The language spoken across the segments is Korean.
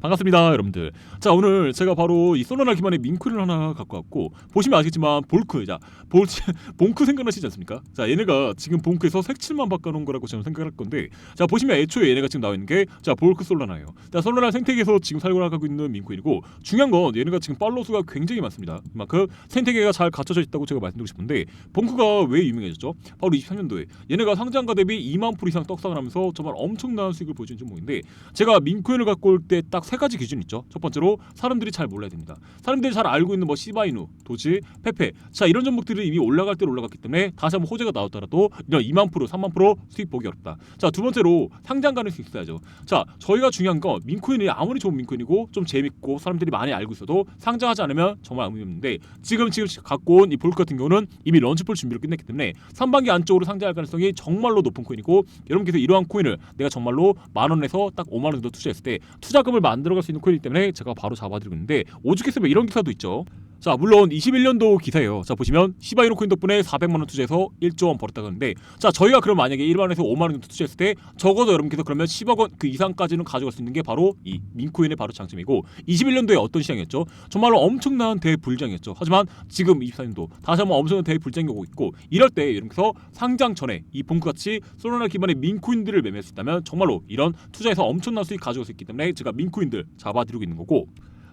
반갑습니다 여러분들. 자 오늘 제가 바로 이 소나나 기반의 민크를 하나 갖고 왔고 보시면 아시겠지만 볼크 자 볼, 본크 생각나시지 않습니까? 자 얘네가 지금 본크에서 색칠만 바꿔놓은 거라고 저는 생각할 건데 자 보시면 애초에 얘네가 지금 나와 있는 게 자 볼크 솔라나예요. 자 솔라나 생태계에서 지금 살고 나가고 있는 민크이고 중요한 건 얘네가 지금 팔로우 수가 굉장히 많습니다. 그만큼 생태계가 잘 갖춰져 있다고 제가 말씀드리고 싶은데 본크가 왜 유명해졌죠? 바로 23년도에 얘네가 상장가 대비 2만 풀 이상 떡상을 하면서 정말 엄청난 수익을 보여준 종목인데 제가 민코인을 갖고 올때딱 세 가지 기준이 있죠. 첫 번째로 사람들이 잘 몰라야 됩니다. 사람들이 잘 알고 있는 뭐 시바이누, 도지, 페페, 자 이런 종목들이 이미 올라갈 때 올라갔기 때문에 다시 한번 호재가 나왔더라도 이런 2만 프로, 3만 프로 수익 보기 어렵다. 자 두 번째로 상장 가능성이 있어야죠. 자 저희가 중요한 건 민코인이 아무리 좋은 민코인이고 좀 재밌고 사람들이 많이 알고 있어도 상장하지 않으면 정말 의미 없는데 지금 지금 갖고 온 이 볼크 같은 경우는 이미 런치풀 준비를 끝냈기 때문에 상반기 안쪽으로 상장할 가능성이 정말로 높은 코인이고 여러분께서 이러한 코인을 내가 정말로 만 원에서 딱 5만 원 정도 투자했을 때 투자금을 만 들어갈 수 있는 코인이기 때문에 제가 바로 잡아드리고 있는데 오죽했으면 이런 기사도 있죠. 자 물론 21년도 기사예요. 자 보시면 시바이노 코인 덕분에 400만 원 투자해서 1조 원 벌었다고 하는데 자 저희가 그럼 만약에 1만 원에서 5만 원 정도 투자했을 때 적어도 여러분께서 그러면 10억 원 그 이상까지는 가져갈 수 있는 게 바로 이 민코인의 바로 장점이고 21년도에 어떤 시장이었죠? 정말로 엄청난 대불장이었죠. 하지만 지금 24년도 다시 한번 엄청난 대불장이 오고 있고 이럴 때 여러분께서 상장 전에 이 본크같이 솔라나 기반의 민코인들을 매매할 수 있다면 정말로 이런 투자에서 엄청난 수익 가져갈 수 있기 때문에 제가 민코인들 잡아드리고 있는 거고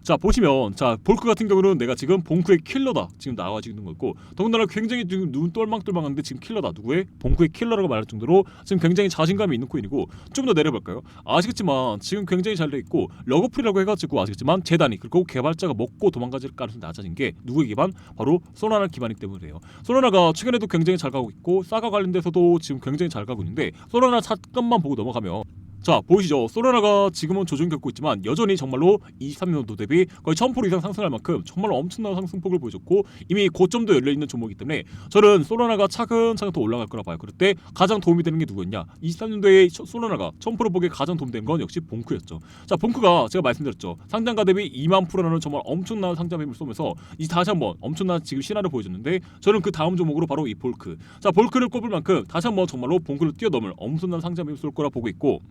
자 보시면 자 볼크 같은 경우는 내가 지금 본크의 킬러다. 지금 나와지고 있는 거고 더군다나 굉장히 지금 눈 똘망똘망한데 지금 킬러다. 누구의? 본크의 킬러라고 말할 정도로 지금 굉장히 자신감이 있는 코인이고 좀 더 내려볼까요? 아시겠지만 지금 굉장히 잘 돼 있고 러그풀이라고 해가지고 아시겠지만 재단이 그리고 개발자가 먹고 도망가질 가능성이 낮아진 게 누구의 기반? 바로 소나나 기반이기 때문이에요. 소나나가 최근에도 굉장히 잘 가고 있고 싸가 관련돼서도 지금 굉장히 잘 가고 있는데 소나나 사건만 보고 넘어가면 자 보이시죠? 소라나가 지금은 조정 겪고 있지만 여전히 정말로 23년도 대비 거의 1000% 이상 상승할 만큼 정말로 엄청난 상승폭을 보여줬고 이미 고점도 열려있는 종목이기 때문에 저는 소라나가 차근차근 더 올라갈 거라 봐요. 그럴 때 가장 도움이 되는 게 누구였냐? 23년도에 소라나가 1000% 보기에 가장 도움되는 건 역시 봉크였죠. 자 봉크가 제가 말씀드렸죠. 상장가 대비 2만 프로라는 정말 엄청난 상장 힘을 쏘면서 이 다시 한번 엄청난 지금 신화를 보여줬는데 저는 그 다음 종목으로 바로 이 볼크. 자 볼크를 꼽을 만큼 다시 한번 정말로 봉크를 뛰어넘을 엄청난 상장 힘을 쏠 거라 보고 있고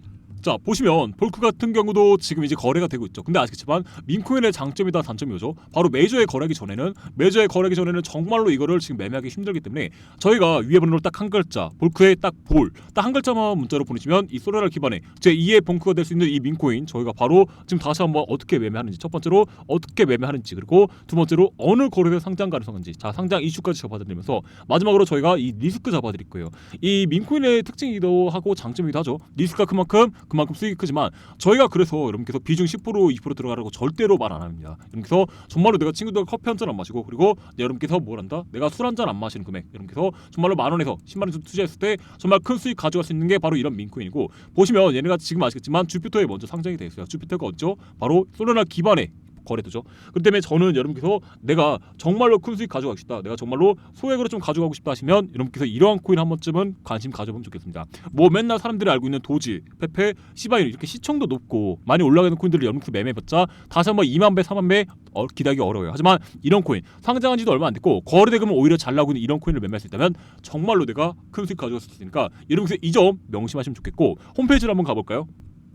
자 보시면 볼크 같은 경우도 지금 이제 거래가 되고 있죠. 근데 아시겠지만 민코인의 장점이다 단점이 오죠. 바로 매저에 거래하기 전에는 매저에 거래하기 전에는 정말로 이거를 지금 매매하기 힘들기 때문에 저희가 위에 번호로 딱 한 글자 볼크에 딱 볼 딱 한 글자만 문자로 보내시면 이 소라를 기반에 제 2의 본크가 될 수 있는 이 민코인 저희가 바로 지금 다시 한번 어떻게 매매하는지 첫 번째로 어떻게 매매하는지 그리고 두 번째로 어느 거래소 상장 가능성인지 자 상장 이슈까지 잡아드리면서 마지막으로 저희가 이 리스크 잡아드릴 거예요. 이 민코인의 특징이기도 하고 장점이기도 하죠. 리스크가 그만큼 그만큼 수익이 크지만 저희가 그래서 여러분께서 비중 10% 20% 들어가라고 절대로 말 안 합니다. 여러분께서 정말로 내가 친구들과 커피 한 잔 안 마시고 그리고 여러분께서 뭘 한다? 내가 술 한 잔 안 마시는 금액 여러분께서 정말로 만 원에서 10만 원 투자했을 때 정말 큰 수익 가져갈 수 있는 게 바로 이런 민코인이고 보시면 얘네가 지금 아시겠지만 주피터에 먼저 상장이 돼 있어요. 주피터가 어디죠? 바로 솔라나 기반의 거래도죠. 그렇기 때문에 저는 여러분께서 내가 정말로 큰 수익 가져가고 싶다. 내가 정말로 소액으로 좀 가져가고 싶다 하시면 여러분께서 이러한 코인 한 번쯤은 관심 가져보면 좋겠습니다. 뭐 맨날 사람들이 알고 있는 도지, 페페, 시바인 이렇게 시청도 높고 많이 올라가는 코인들을 여러분께서 매매해봤자 다시 한번 2만 배, 4만 배 어, 기대하기 어려워요. 하지만 이런 코인 상장한 지도 얼마 안 됐고 거래 대금은 오히려 잘 나오고 있는 이런 코인을 매매할 수 있다면 정말로 내가 큰 수익 가져갈 수 있으니까 여러분께서 이 점 명심하시면 좋겠고 홈페이지를 한번 가볼까요?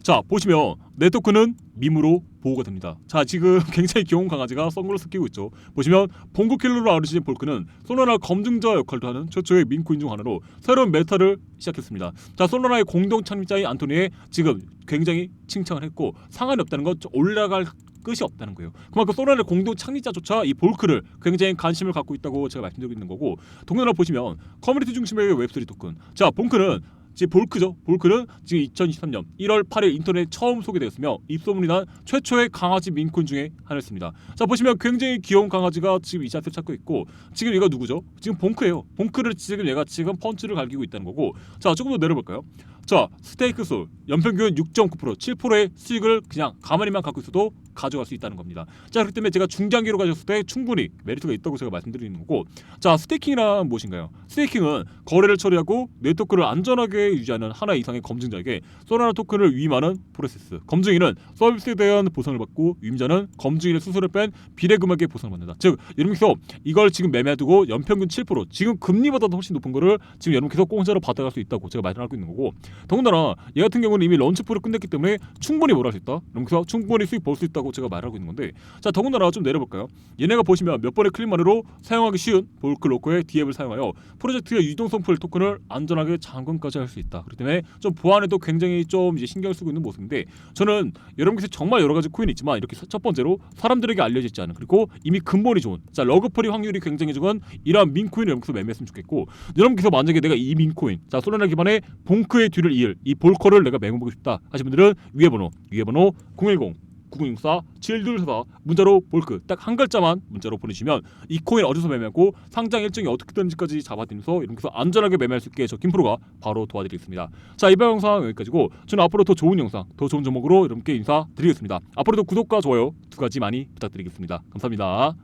자 보시면 내 토큰은 밈으로 보호가 됩니다. 자 지금 굉장히 귀여운 강아지가 선글라스 끼고 있죠. 보시면 봉구킬러로 아르신 볼크는 소나나 검증자 역할도 하는 최초의 민코인 중 하나로 새로운 메타를 시작했습니다. 자 소나나의 공동 창립자인 안토니에 지금 굉장히 칭찬을 했고 상관이 없다는 것 올라갈 끝이 없다는 거예요. 그만큼 소나의 공동 창립자조차 이 볼크를 굉장히 관심을 갖고 있다고 제가 말씀드리고 있는 거고 동료나 보시면 커뮤니티 중심의 웹3 토큰 자 본크는 지금 볼크죠. 볼크는 지금 2023년 1월 8일 인터넷 처음 소개되었으며 입소문이 난 최초의 강아지 민콘 중에 하나였습니다. 자 보시면 굉장히 귀여운 강아지가 지금 이 자세를 찾고 있고 지금 얘가 누구죠? 지금 본크예요. 본크를 지금 얘가 지금 펀치를 갈기고 있다는 거고 자 조금 더 내려볼까요? 자 스테이크 솔 연평균 6.9% 7%의 수익을 그냥 가만히만 갖고 있어도 가져갈 수 있다는 겁니다. 자 그렇기 때문에 제가 중장기로 가졌을 때 충분히 메리트가 있다고 제가 말씀드리는 거고 자 스테이킹이란 무엇인가요? 스테이킹은 거래를 처리하고 네트워크를 안전하게 유지하는 하나 이상의 검증자에게 소라나 토큰을 위임하는 프로세스 검증인은 서비스에 대한 보상을 받고 위임자는 검증인의 수수료를 뺀 비례 금액의 보상을 받는다. 즉 여러분께서 이걸 지금 매매해두고 연평균 7% 지금 금리보다도 훨씬 높은 거를 지금 여러분께서 공짜로 받아갈 수 있다고 제가 말을 하고 있는 거고 더군다나 얘 같은 경우는 이미 런치풀을 끝냈기 때문에 충분히 뭘 할 수 있다. 그래서 충분히 수익 벌 수 있다고 제가 말하고 있는 건데 자 더군다나 좀 내려볼까요? 얘네가 보시면 몇 번의 클릭만으로 사용하기 쉬운 볼크 로커의 D앱을 사용하여 프로젝트의 유동성 풀 토큰을 안전하게 잠금까지 할 수 있다. 그렇기 때문에 좀 보안에도 굉장히 좀 이제 신경을 쓰고 있는 모습인데 저는 여러분께서 정말 여러 가지 코인이 있지만 이렇게 첫 번째로 사람들에게 알려지지 않은 그리고 이미 근본이 좋은 자 러그풀이 확률이 굉장히 좋은 이러한 민코인을 여러분께서 매매했으면 좋겠고 여러분께서 만약에 내가 이 민코인 자 솔라나 기반의 봉크의 뒤를 이을 이 볼커를 내가 매매보고 싶다 하신 분들은 위에 번호 위에 번호 010 9064 7244 문자로 볼크 딱 한 글자만 문자로 보내시면 이 코인 어디서 매매하고 상장 일정이 어떻게 되는지까지 잡아드리면서 이렇게 해서 안전하게 매매할 수 있게 저 김프로가 바로 도와드리겠습니다. 자 이번 영상 여기까지고 저는 앞으로 더 좋은 영상 더 좋은 종목으로 여러분께 인사드리겠습니다. 앞으로도 구독과 좋아요 두 가지 많이 부탁드리겠습니다. 감사합니다.